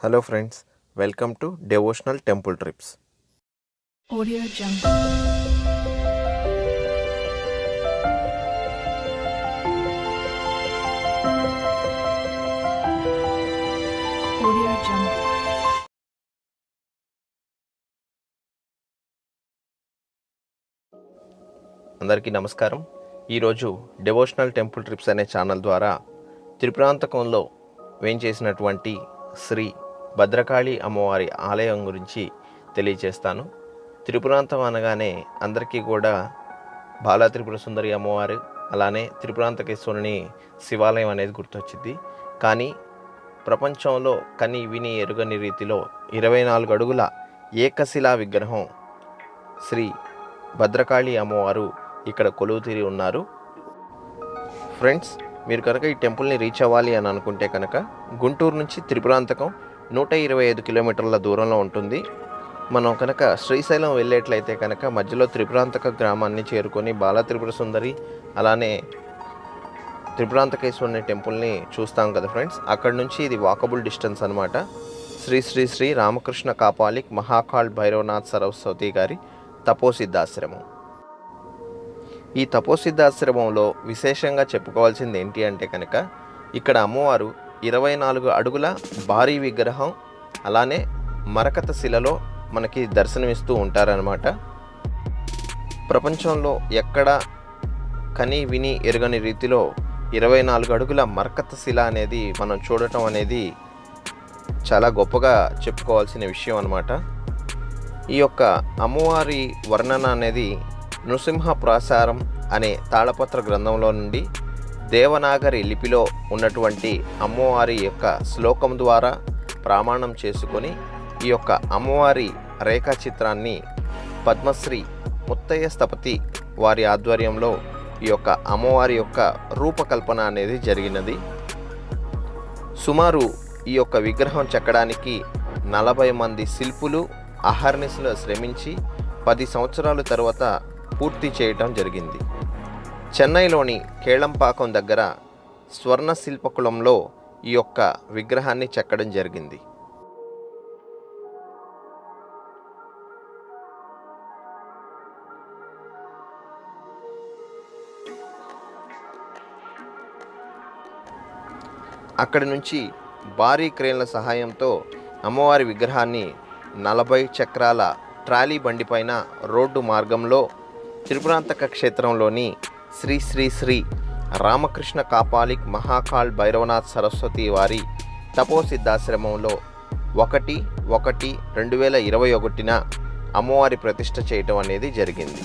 Hello friends welcome to devotional temple trips అందరికీ నమస్కారం. ఈరోజు డెవోషనల్ టెంపుల్ ట్రిప్స్ అనే ఛానల్ ద్వారా త్రిపురాంతకంలో వేయించేసినటువంటి శ్రీ భద్రకాళి అమ్మవారి ఆలయం గురించి తెలియజేస్తాను త్రిపురాంతం అనగానే అందరికీ కూడా బాలా త్రిపుర సుందరి అమ్మవారు అలానే త్రిపురాంతకేశ్వరుని శివాలయం అనేది గుర్తొచ్చింది. కానీ ప్రపంచంలో కని విని ఎరుగని రీతిలో ఇరవై నాలుగు అడుగుల ఏకశిలా విగ్రహం శ్రీ భద్రకాళి అమ్మవారు ఇక్కడ కొలువు తీరి ఉన్నారు. ఫ్రెండ్స్ మీరు కనుక ఈ టెంపుల్ని రీచ్ అవ్వాలి అని అనుకుంటే కనుక గుంటూరు నుంచి త్రిపురాంతకం నూట ఇరవై ఐదు కిలోమీటర్ల దూరంలో ఉంటుంది. మనం కనుక శ్రీశైలం వెళ్ళేట్లయితే కనుక మధ్యలో త్రిపురాంతక గ్రామాన్ని చేరుకొని బాల త్రిపుర సుందరి అలానే త్రిపురాంతకేశ్వరుని టెంపుల్ని చూస్తాం కదా ఫ్రెండ్స్. అక్కడ నుంచి ఇది వాకబుల్ డిస్టెన్స్ అనమాట శ్రీ శ్రీ శ్రీ రామకృష్ణ కాపాలిక్ మహాకాళ్ భైరవనాథ్ సరస్వతి గారి తపోసిద్ధాశ్రమం. ఈ తపోసిద్ధాశ్రమంలో విశేషంగా చెప్పుకోవాల్సింది ఏంటి అంటే కనుక ఇక్కడ అమ్మవారు ఇరవై నాలుగు అడుగుల భారీ విగ్రహం అలానే మరకత శిలలో మనకి దర్శనమిస్తూ ఉంటారనమాట ప్రపంచంలో ఎక్కడ కని విని ఎరుగని రీతిలో ఇరవై నాలుగు అడుగుల మరకత శిల అనేది మనం చూడటం అనేది చాలా గొప్పగా చెప్పుకోవాల్సిన విషయం అనమాట ఈ యొక్క అమ్మవారి వర్ణన అనేది నృసింహ ప్రాసారం అనే తాళపత్ర గ్రంథంలో నుండి దేవనాగరి లిపిలో ఉన్నటువంటి అమ్మవారి యొక్క శ్లోకం ద్వారా ప్రమాణం చేసుకొని ఈ యొక్క అమ్మవారి రేఖాచిత్రాన్ని పద్మశ్రీ ముత్తయ్య స్థపతి వారి ఆధ్వర్యంలో ఈ యొక్క అమ్మవారి యొక్క రూపకల్పన అనేది జరిగినది. సుమారు ఈ యొక్క విగ్రహం చెక్కడానికి నలభై మంది శిల్పులు అహర్నిశలు శ్రమించి పది సంవత్సరాల తర్వాత పూర్తి చేయటం జరిగింది. చెన్నైలోని కేళంపాకం దగ్గర స్వర్ణ శిల్పకులంలో ఈ యొక్క విగ్రహాన్ని చెక్కడం జరిగింది. అక్కడి నుంచి భారీ క్రేన్ల సహాయంతో అమ్మవారి విగ్రహాన్ని నలభై చక్రాల ట్రాలీ బండిపైన రోడ్డు మార్గంలో త్రిపురాంతక క్షేత్రంలోని శ్రీ శ్రీ శ్రీ రామకృష్ణ కాపాలిక్ మహాకాల్ భైరవనాథ్ సరస్వతి వారి తపోసిద్ధాశ్రమంలో ఒకటి ఒకటి రెండు వేల ఇరవై ఒకటిన అమ్మవారి ప్రతిష్ట చేయటం అనేది జరిగింది.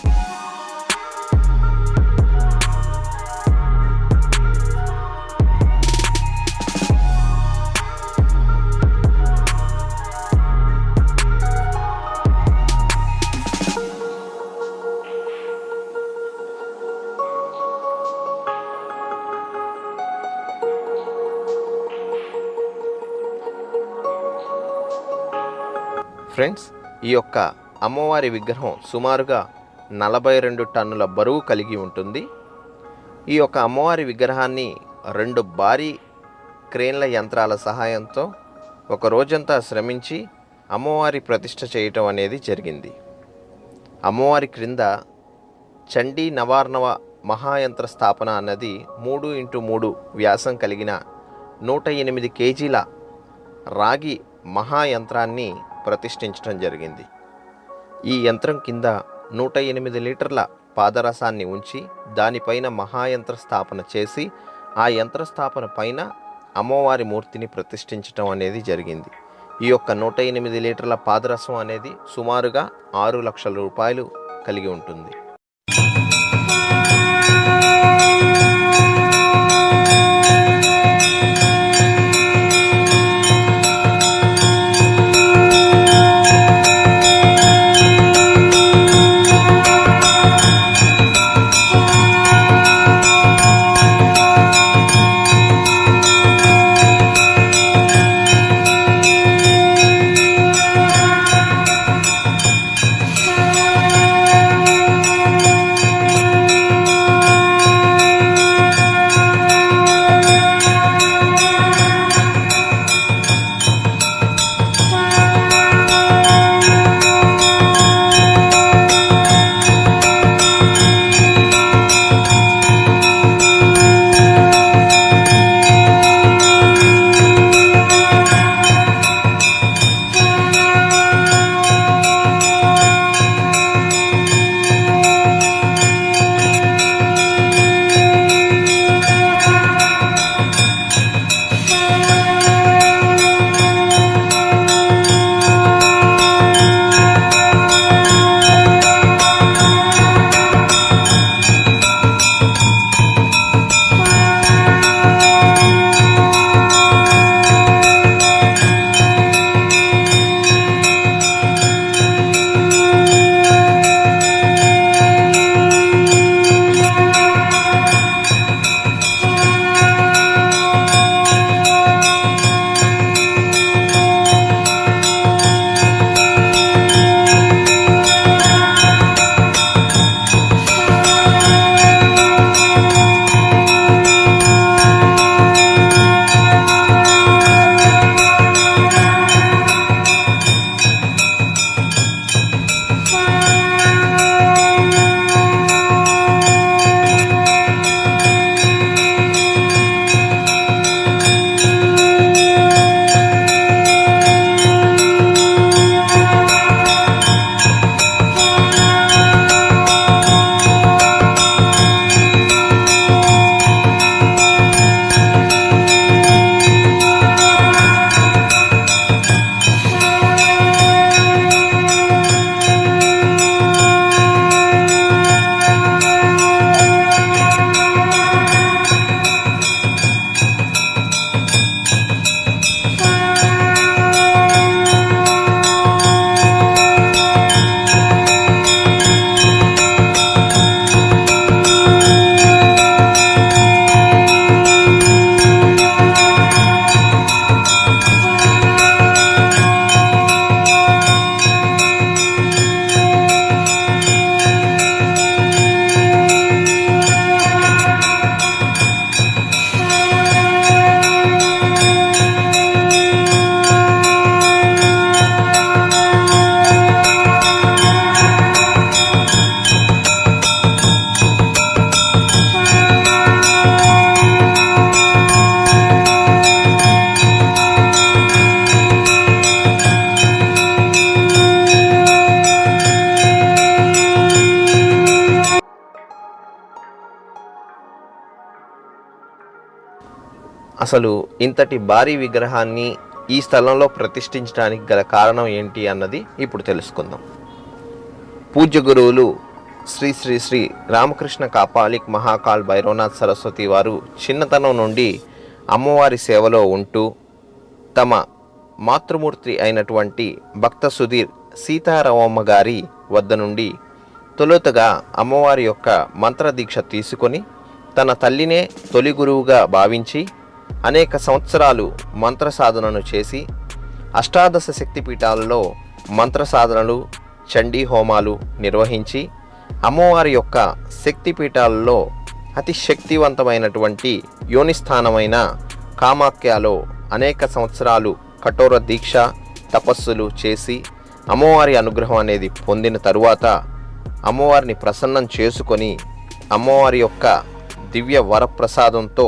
ఫ్రెండ్స్ ఈ యొక్క అమ్మవారి విగ్రహం సుమారుగా నలభై రెండు టన్నుల బరువు కలిగి ఉంటుంది. ఈ యొక్క అమ్మవారి విగ్రహాన్ని రెండు భారీ క్రేన్ల యంత్రాల సహాయంతో ఒక రోజంతా శ్రమించి అమ్మవారి ప్రతిష్ట చేయటం అనేది జరిగింది. అమ్మవారి క్రింద చండీ నవార్ణవ మహాయంత్ర స్థాపన అన్నది మూడు ఇంటూ మూడు వ్యాసం కలిగిన నూట ఎనిమిది కేజీల రాగి మహాయంత్రాన్ని ప్రతిష్ఠించడం జరిగింది. ఈ యంత్రం కింద నూట ఎనిమిది లీటర్ల పాదరసాన్ని ఉంచి దానిపైన మహాయంత్ర స్థాపన చేసి ఆ యంత్ర స్థాపన పైన అమ్మవారి మూర్తిని ప్రతిష్ఠించడం అనేది జరిగింది. ఈ యొక్క నూట ఎనిమిది లీటర్ల పాదరసం అనేది సుమారుగా ఆరు లక్షల రూపాయలు కలిగి ఉంటుంది. అసలు ఇంతటి భారీ విగ్రహాన్ని ఈ స్థలంలో ప్రతిష్ఠించడానికి గల కారణం ఏంటి అన్నది ఇప్పుడు తెలుసుకుందాం. పూజ్య గురువులు శ్రీ శ్రీ శ్రీ రామకృష్ణ కాపాలిక్ మహాకాల్ భైరవనాథ్ సరస్వతి వారు చిన్నతనం నుండి అమ్మవారి సేవలో ఉంటూ తమ మాతృమూర్తి అయినటువంటి భక్త సుధీర్ సీతారామమ్మ గారి వద్ద నుండి తొలుతగా అమ్మవారి యొక్క మంత్రదీక్ష తీసుకొని తన తల్లినే తొలి గురువుగా భావించి అనేక సంవత్సరాలు మంత్ర సాధనను చేసి అష్టాదశ శక్తిపీఠాలలో మంత్ర సాధనలు చండీ హోమాలు నిర్వహించి అమ్మవారి యొక్క శక్తిపీఠాలలో అతి శక్తివంతమైనటువంటి యోనిస్థానమైన కామాఖ్యలో అనేక సంవత్సరాలు కఠోర దీక్ష తపస్సులు చేసి అమ్మవారి అనుగ్రహం అనేది పొందిన తరువాత అమ్మవారిని ప్రసన్నం చేసుకొని అమ్మవారి యొక్క దివ్య వరప్రసాదంతో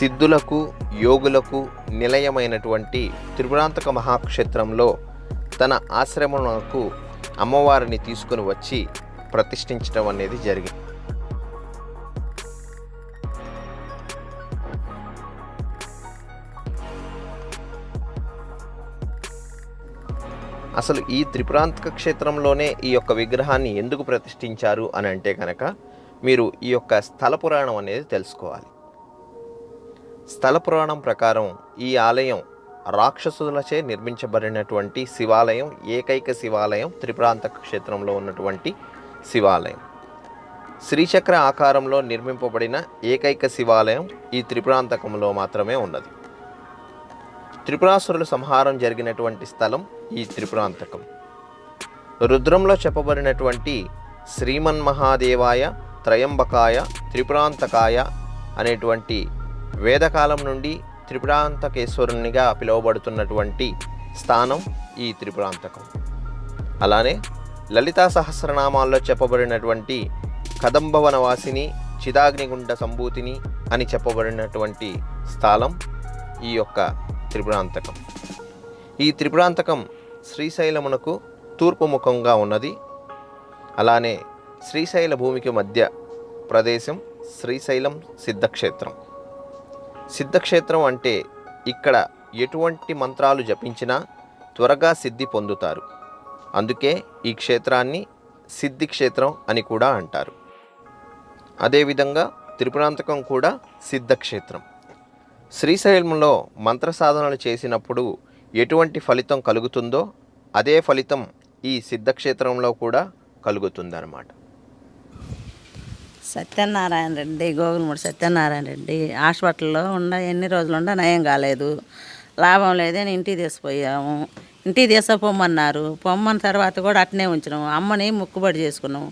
సిద్ధులకు యోగులకు నిలయమైనటువంటి త్రిపురాంతక మహాక్షేత్రంలో తన ఆశ్రమకు అమ్మవారిని తీసుకుని వచ్చి ప్రతిష్ఠించడం అనేది జరిగింది. అసలు ఈ త్రిపురాంతక క్షేత్రంలోనే ఈ యొక్క విగ్రహాన్ని ఎందుకు ప్రతిష్ఠించారు అని అంటే కనుక మీరు ఈ యొక్క స్థల పురాణం అనేది తెలుసుకోవాలి. స్థల పురాణం ప్రకారం ఈ ఆలయం రాక్షసులచే నిర్మించబడినటువంటి శివాలయం ఏకైక శివాలయం త్రిప్రాంతక క్షేత్రంలో ఉన్నటువంటి శివాలయం. శ్రీచక్ర ఆకారంలో నిర్మింపబడిన ఏకైక శివాలయం ఈ త్రిపురాంతకంలో మాత్రమే ఉన్నది. త్రిపురాసురుల సంహారం జరిగినటువంటి స్థలం ఈ త్రిపురాంతకం. రుద్రంలో చెప్పబడినటువంటి శ్రీమన్మహాదేవాయ త్రయంబకాయ త్రిపురాంతకాయ అనేటువంటి వేదకాలం నుండి త్రిపురాంతకేశ్వరునిగా పిలువబడుతున్నటువంటి స్థానం ఈ త్రిపురాంతకం. అలానే లలితా సహస్రనామాల్లో చెప్పబడినటువంటి కదంబవనవాసిని చిదాగ్నిగుండ సంభూతిని అని చెప్పబడినటువంటి స్థలం ఈ యొక్క త్రిపురాంతకం. ఈ త్రిపురాంతకం శ్రీశైలమునకు తూర్పు ముఖంగా ఉన్నది. అలానే శ్రీశైల భూమికి మధ్య ప్రదేశం శ్రీశైలం సిద్ధక్షేత్రం. సిద్ధక్షేత్రం అంటే ఇక్కడ ఎటువంటి మంత్రాలు జపించినా త్వరగా సిద్ధి పొందుతారు. అందుకే ఈ క్షేత్రాన్ని సిద్ధి క్షేత్రం అని కూడా అంటారు. అదేవిధంగా త్రిపురాంతకం కూడా సిద్ధక్షేత్రం. శ్రీశైలంలో మంత్ర సాధనలు చేసినప్పుడు ఎటువంటి ఫలితం కలుగుతుందో అదే ఫలితం ఈ సిద్ధక్షేత్రంలో కూడా కలుగుతుందన్నమాట. సత్యనారాయణ రెడ్డి గోగులమూడి సత్యనారాయణ రెడ్డి. హాస్పిటల్లో ఉండ ఎన్ని రోజులు ఉండ నయం కాలేదు. లాభం లేదని ఇంటికి తీసిపోయాము ఇంటికి తీసుకుపోమన్నారు. పొమ్మన్న తర్వాత కూడా అట్నే ఉంచినాము. అమ్మని ముక్కుబడి చేసుకున్నాము.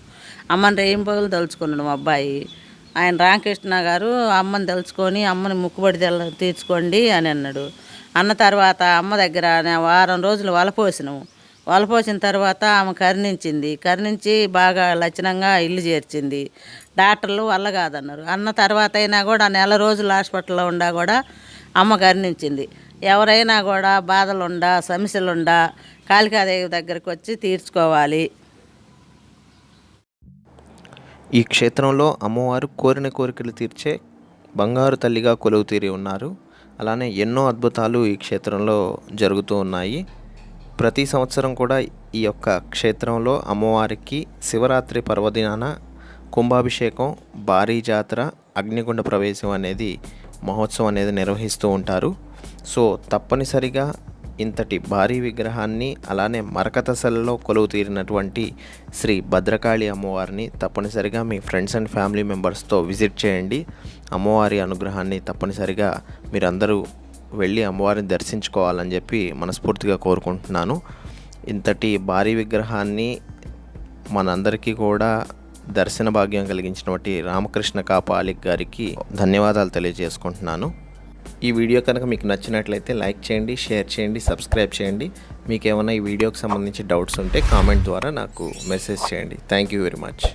అమ్మని రేయం పగులు తలుచుకున్నాడు మా అబ్బాయి. ఆయన రామకృష్ణ గారు అమ్మని తలుచుకొని అమ్మని ముక్కుబడి తెల తీర్చుకోండి అని అన్నాడు. అన్న తర్వాత అమ్మ దగ్గర వారం రోజులు వలపోసినాము వలపోసిన తర్వాత ఆమె కరుణించింది. కరుణించి బాగా లక్షణంగా ఇల్లు చేర్చింది. డాక్టర్లు వల్ల కాదన్నారు. అన్న తర్వాత అయినా కూడా నెల రోజులు హాస్పిటల్లో ఉండా కూడా అమ్మ గర్ణించింది. ఎవరైనా కూడా బాధలుండా సమస్యలుండా కాళికాదేవి దగ్గరికి వచ్చి తీర్చుకోవాలి. ఈ క్షేత్రంలో అమ్మవారు కోరిన కోరికలు తీర్చే బంగారు తల్లిగా కొలువు తీరి ఉన్నారు. అలానే ఎన్నో అద్భుతాలు ఈ క్షేత్రంలో జరుగుతూ ఉన్నాయి. ప్రతి సంవత్సరం కూడా ఈ యొక్క క్షేత్రంలో అమ్మవారికి శివరాత్రి పర్వదినాన కుంభాభిషేకం భారీ జాతర అగ్నిగుండ ప్రవేశం అనేది మహోత్సవం అనేది నిర్వహిస్తూ ఉంటారు. సో తప్పనిసరిగా ఇంతటి భారీ విగ్రహాన్ని అలానే మరకతసలలో కొలువు తీరినటువంటి శ్రీ భద్రకాళి అమ్మవారిని తప్పనిసరిగా మీ ఫ్రెండ్స్ అండ్ ఫ్యామిలీ మెంబర్స్తో విజిట్ చేయండి. అమ్మవారి అనుగ్రహాన్ని తప్పనిసరిగా మీరందరూ వెళ్ళి అమ్మవారిని దర్శించుకోవాలని చెప్పి మనస్ఫూర్తిగా కోరుకుంటున్నాను. ఇంతటి భారీ విగ్రహాన్ని మనందరికీ కూడా దర్శన భాగ్యం కలిగించినటువంటి రామకృష్ణ కాపాలిక్ గారికి ధన్యవాదాలు తెలియజేసుకుంటున్నాను. ఈ వీడియో కనుక మీకు నచ్చినట్లయితే లైక్ చేయండి షేర్ చేయండి సబ్స్క్రైబ్ చేయండి. మీకు ఏమైనా ఈ వీడియోకి సంబంధించి డౌట్స్ ఉంటే కామెంట్ ద్వారా నాకు మెసేజ్ చేయండి. Thank you very much.